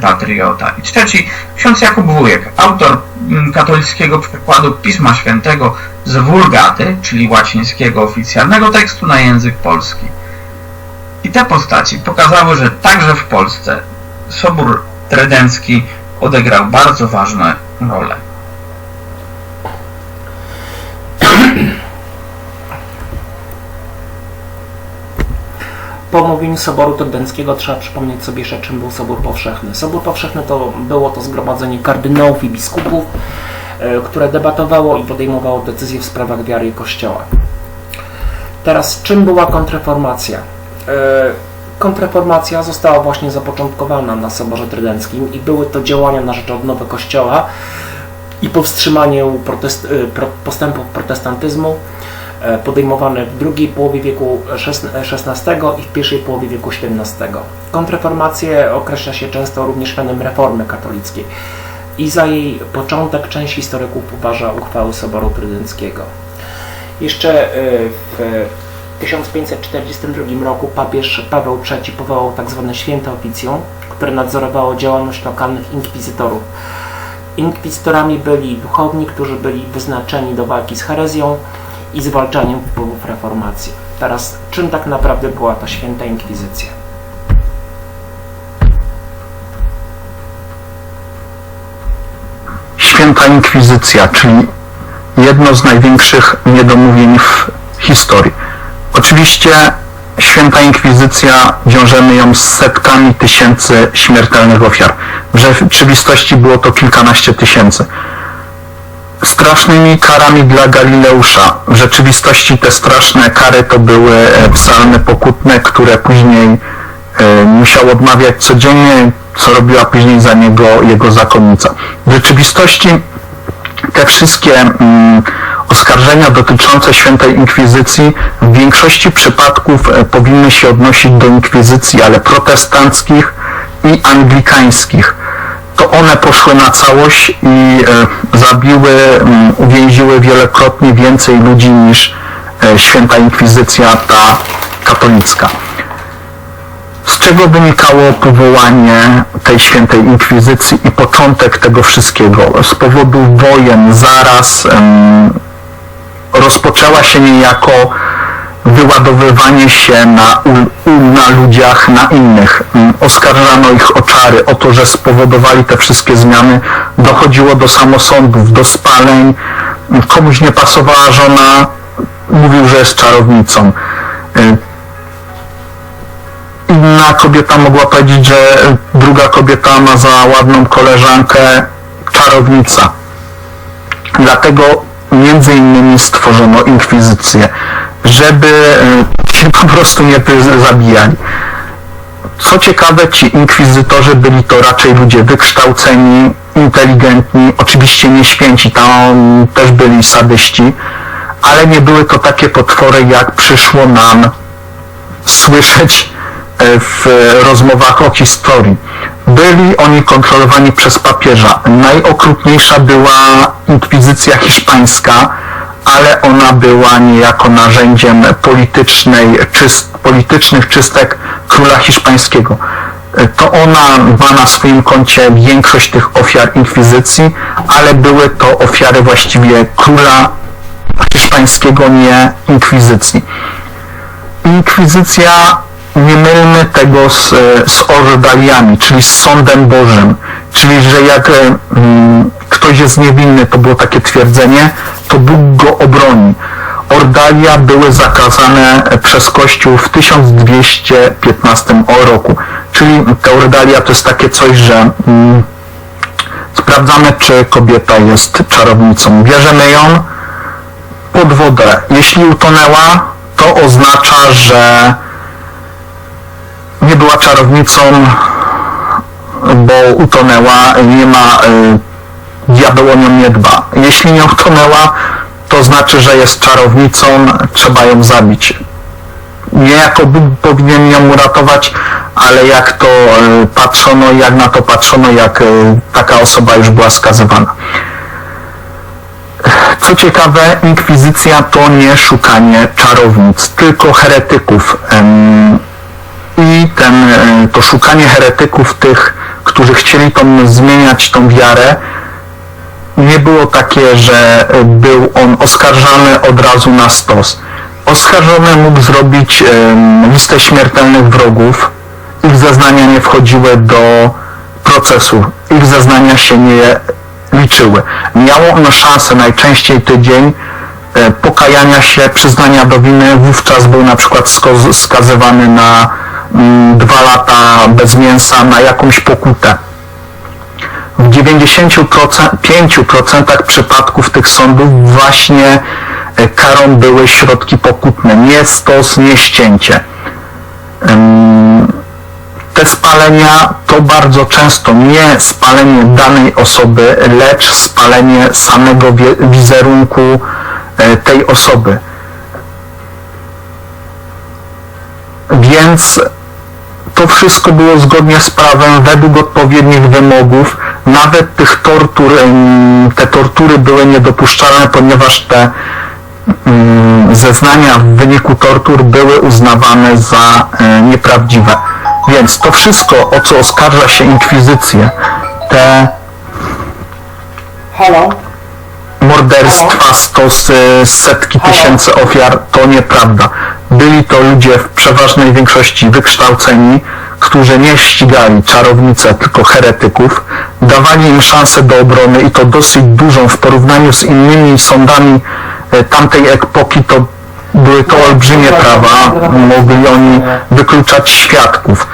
patriota. I trzeci, ksiądz Jakub Wujek, autor mm, katolickiego przekładu Pisma Świętego z Wulgaty, czyli łacińskiego oficjalnego tekstu na język polski. I te postaci pokazały, że także w Polsce Sobór Tredencki odegrał bardzo ważną rolę. Po omówieniu Soboru Trydenckiego trzeba przypomnieć sobie jeszcze, czym był Sobór Powszechny. Sobór Powszechny to było to zgromadzenie kardynałów i biskupów, e, które debatowało i podejmowało decyzje w sprawach wiary i Kościoła. Teraz, czym była kontreformacja? E, Kontreformacja została właśnie zapoczątkowana na Soborze Trydenckim i były to działania na rzecz odnowy Kościoła i powstrzymaniu protest, e, postępów protestantyzmu podejmowane w drugiej połowie wieku XVI i w pierwszej połowie wieku XVII. Kontreformację określa się często również mianem reformy katolickiej i za jej początek część historyków uważa uchwały Soboru Trydenckiego. Jeszcze e, w 1542 roku papież Paweł III powołał tzw. święte oficjum, które nadzorowało działalność lokalnych inkwizytorów. Inkwizytorami byli duchowni, którzy byli wyznaczeni do walki z herezją i zwalczaniem wpływów reformacji. Teraz, czym tak naprawdę była ta święta inkwizycja? Święta Inkwizycja, czyli jedno z największych niedomówień w historii. Oczywiście Święta Inkwizycja wiążemy ją z setkami tysięcy śmiertelnych ofiar. W rzeczywistości było to kilkanaście tysięcy. Strasznymi karami dla Galileusza. W rzeczywistości te straszne kary to były e, psalmy pokutne, które później e, musiał odmawiać codziennie, co robiła później za niego jego zakonnica. W rzeczywistości te wszystkie mm, oskarżenia dotyczące świętej inkwizycji w większości przypadków e, powinny się odnosić do inkwizycji, ale protestanckich i anglikańskich. To one poszły na całość i e, zabiły, mm, uwięziły wielokrotnie więcej ludzi niż e, święta inkwizycja ta katolicka. Z czego wynikało powołanie tej świętej inkwizycji i początek tego wszystkiego? Z powodu wojen, zaraz rozpoczęła się niejako wyładowywanie się na, na ludziach, na innych. Oskarżano ich o czary, o to, że spowodowali te wszystkie zmiany. Dochodziło do samosądów, do spaleń. Komuś nie pasowała żona, mówił, że jest czarownicą inna kobieta mogła powiedzieć, że druga kobieta ma za ładną koleżankę czarownica. Dlatego między innymi stworzono inkwizycję, żeby e, się po prostu nie zabijali. Co ciekawe, ci inkwizytorzy byli to raczej ludzie wykształceni, inteligentni, oczywiście nie święci, tam też byli sadyści, ale nie były to takie potwory, jak przyszło nam słyszeć w rozmowach o historii. Byli oni kontrolowani przez papieża. Najokrutniejsza była inkwizycja hiszpańska, ale ona była niejako narzędziem politycznej, czyst, politycznych czystek króla hiszpańskiego. To ona ma na swoim koncie większość tych ofiar inkwizycji, ale były to ofiary właściwie króla hiszpańskiego, nie inkwizycji. Inkwizycja nie mylmy tego z, z ordaliami, czyli z sądem Bożym. Czyli, że jak mm, ktoś jest niewinny, to było takie twierdzenie, to Bóg go obroni. Ordalia były zakazane przez Kościół w 1215 roku. Czyli ta ordalia to jest takie coś, że mm, sprawdzamy, czy kobieta jest czarownicą. Bierzemy ją pod wodę. Jeśli utonęła, to oznacza, że nie była czarownicą, bo utonęła, nie ma, y, diabeł o nią nie dba. Jeśli nie utonęła, to znaczy, że jest czarownicą, trzeba ją zabić. Niejako Bóg powinien ją uratować, ale jak to y, patrzono, jak na to patrzono, jak y, taka osoba już była skazywana. Co ciekawe, inkwizycja to nie szukanie czarownic, tylko heretyków i ten, e, to szukanie heretyków tych którzy chcieli tą, zmieniać tą wiarę, nie było takie, że był on oskarżany od razu na stos. Oskarżony mógł zrobić listę śmiertelnych wrogów. Ich zeznania nie wchodziły do procesu. Ich zeznania się nie liczyły. Miało ono szansę najczęściej tydzień e, pokajania się, przyznania do winy. Wówczas był na przykład skazywany na mm, dwa lata bez mięsa, na jakąś pokutę. W 95% przypadków tych sądów właśnie e, karą były środki pokutne, nie stos, nie ścięcie. Te spalenia to bardzo często nie spalenie danej osoby, lecz spalenie samego wizerunku e, tej osoby. Więc to wszystko było zgodnie z prawem, według odpowiednich wymogów. Nawet tych tortur, te tortury były niedopuszczalne, ponieważ te mm, zeznania w wyniku tortur były uznawane za e, nieprawdziwe. Więc to wszystko, o co oskarża się inkwizycję, te Halo? morderstwa, stosy, setki Halo? tysięcy ofiar, to nieprawda. Byli to ludzie w przeważnej większości wykształceni, którzy nie ścigali czarownice, tylko heretyków, dawali im szansę do obrony i to dosyć dużą w porównaniu z innymi sądami e, tamtej epoki, to były to olbrzymie prawa, mogli oni wykluczać świadków,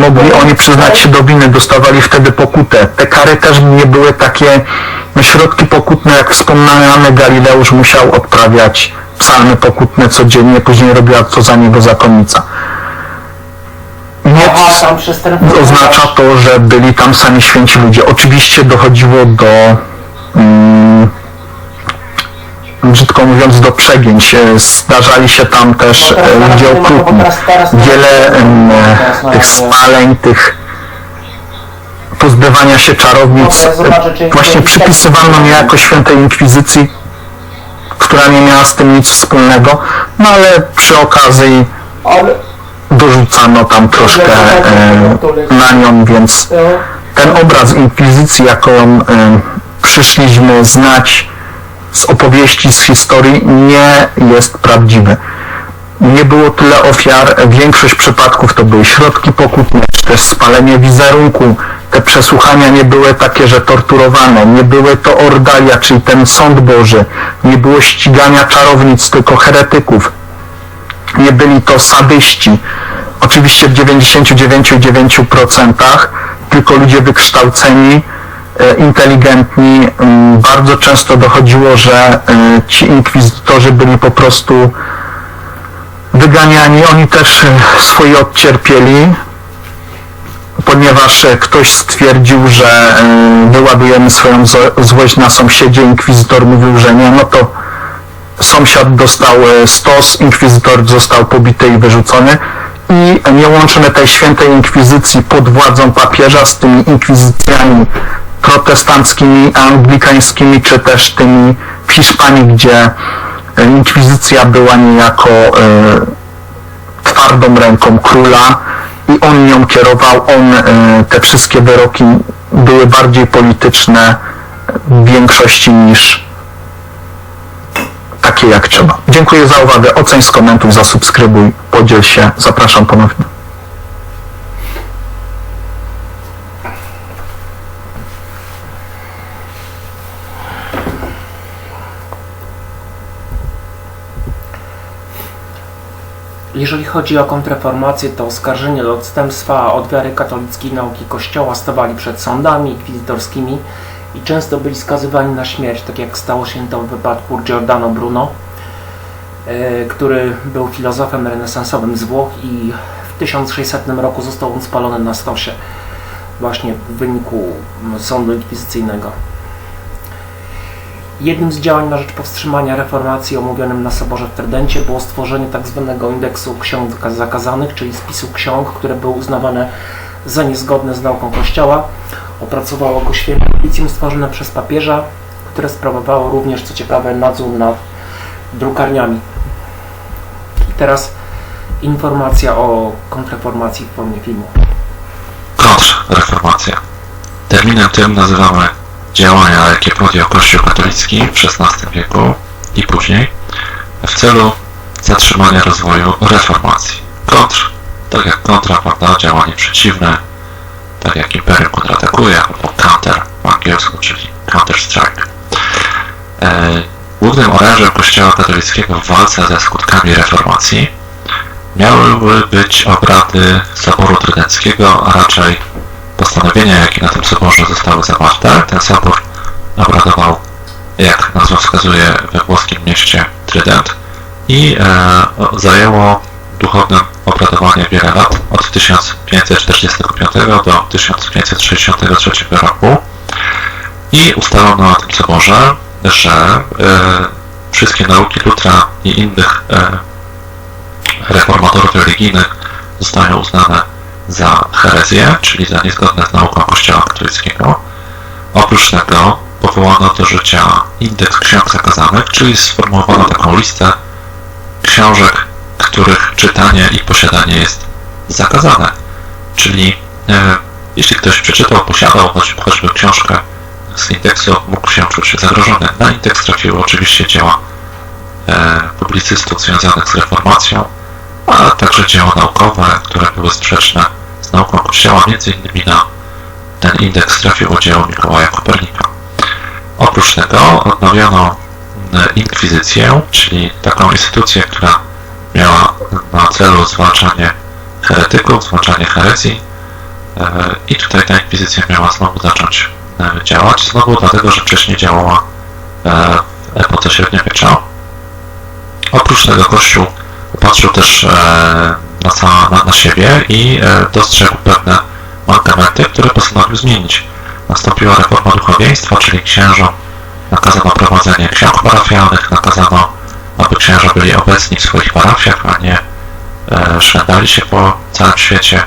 mogli oni przyznać się do winy, dostawali wtedy pokutę. Te kary też nie były takie no, środki pokutne, jak wspomniany Galileusz musiał odprawiać psalmy pokutne codziennie, później robiła to za niego zakonnica. Nie Aha, tam przez ten... oznacza to, że byli tam sami święci ludzie. Oczywiście dochodziło do mm, brzydko mówiąc do przegięć. E, Zdarzali się tam też No e, ludzie okrutni. Wiele e, tych spaleń, tych pozbywania się czarownic e, właśnie przypisywano niejako świętej inkwizycji, która nie miała z tym nic wspólnego, no ale przy okazji. Dorzucano tam troszkę e, na nią, więc e, ten obraz inkwizycji, jaką em, przyszliśmy znać z opowieści, z historii, nie jest prawdziwy. Nie było tyle ofiar, większość przypadków to były środki pokutne, czy też spalenie wizerunku. Te przesłuchania nie były takie, że torturowano, nie były to ordalia, czyli ten sąd Boży, nie było ścigania czarownic, tylko heretyków nie byli to sadyści. Oczywiście w 99,9% tylko ludzie wykształceni, e, inteligentni. Mm, Bardzo często dochodziło, że e, ci inkwizytorzy byli po prostu wyganiani. Oni też e, swoje odcierpieli, ponieważ ktoś stwierdził, że wyładujemy swoją złość na sąsiedzie, inkwizytor mówił, że nie, no to sąsiad dostał e, stos, inkwizytor został pobity i wyrzucony. I nie łączymy tej świętej inkwizycji pod władzą papieża z tymi inkwizycjami protestanckimi, anglikańskimi, czy też tymi w Hiszpanii, gdzie e, inkwizycja była niejako e, twardą ręką króla i on nią kierował, on e, te wszystkie wyroki były bardziej polityczne w większości niż takie jak trzeba. Dziękuję za uwagę. Oceń, skomentuj, zasubskrybuj, podziel się. Zapraszam ponownie. Jeżeli chodzi o kontrreformację, to oskarżenie do odstępstwa od wiary katolickiej nauki Kościoła stawali przed sądami inkwizytorskimi i często byli skazywani na śmierć, tak jak stało się to w wypadku Giordano Bruno, e, który był filozofem renesansowym z Włoch i w 1600 roku został on spalony na stosie właśnie w wyniku sądu inkwizycyjnego. Jednym z działań na rzecz powstrzymania reformacji omówionym na Soborze w Tredencie było stworzenie tzw. indeksu ksiąg zakazanych, czyli spisu ksiąg, które były uznawane za niezgodne z nauką Kościoła. Opracowało go święte oficjum stworzone przez papieża, które sprawowało również, co ciekawe, nadzór nad drukarniami. I teraz informacja o kontrreformacji w formie filmu. Proszę. reformacja. Terminem tym nazywamy działania, jakie podjął Kościół katolicki w XVI wieku i później w celu zatrzymania rozwoju reformacji. Kontr, tak jak kontra, prawda, działanie przeciwne, tak jak Imperium kontratakuje, albo counter po angielsku, czyli counter strike. E, głównym orężem Kościoła katolickiego w walce ze skutkami reformacji miały być obrady Soboru Trydenckiego, a raczej postanowienia, jakie na tym soborze zostały zawarte. Ten sobór obradował, jak nazwa wskazuje, we włoskim mieście Trydent i e, zajęło duchowne obradowanie wiele lat, od 1545 do 1563 roku i ustalono na tym soborze, że e, wszystkie nauki Lutra i innych e, reformatorów religijnych zostają uznane za herezję, czyli za niezgodne z nauką Kościoła katolickiego. Oprócz tego powołano do życia indeks ksiąg zakazanych, czyli sformułowano taką listę książek, których czytanie i posiadanie jest zakazane. Czyli e, jeśli ktoś przeczytał, posiadał choć, choćby książkę z indeksu, mógł się czuć zagrożony. Na indeks trafiły oczywiście dzieła e, publicystów związanych z reformacją, a także dzieła naukowe, które były sprzeczne z nauką Kościoła, między innymi na ten indeks trafiło dzieło Mikołaja Kopernika. Oprócz tego odnowiono e, inkwizycję, czyli taką instytucję, która miała na celu zwalczanie heretyków, zwalczanie herezji e, i tutaj ta inkwizycja miała znowu zacząć e, działać, znowu dlatego, że wcześniej działała e, w epoce średniowiecza. Oprócz tego Kościół popatrzył też e, na, na, na siebie i e, dostrzegł pewne mankamenty, które postanowił zmienić. Nastąpiła reforma duchowieństwa, czyli księżom nakazano prowadzenie ksiąg parafialnych, nakazano, aby księża byli obecni w swoich parafiach, a nie e, się po całym świecie.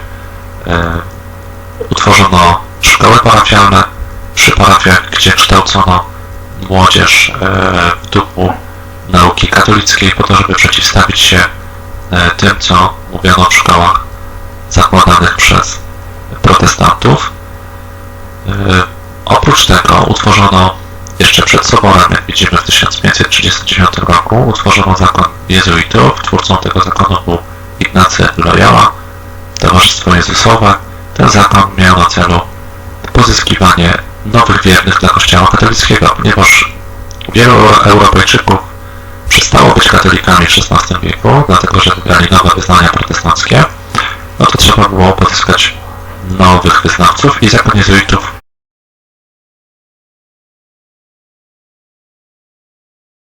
E, utworzono szkoły parafialne przy parafiach, gdzie kształcono młodzież e, w duchu nauki katolickiej po to, żeby przeciwstawić się e, tym, co mówiono w szkołach zakładanych przez protestantów. Oprócz tego utworzono jeszcze przed soborem, jak widzimy w 1539 roku, utworzono zakon jezuitów. Twórcą tego zakonu był Ignacy Loyola, Towarzystwo Jezusowe. Ten zakon miał na celu pozyskiwanie nowych wiernych dla Kościoła katolickiego, ponieważ wielu Europejczyków przestało być katolikami w XVI wieku, dlatego że wybrali nowe wyznania protestanckie, no to trzeba było pozyskać nowych wyznawców i zakon jezuitów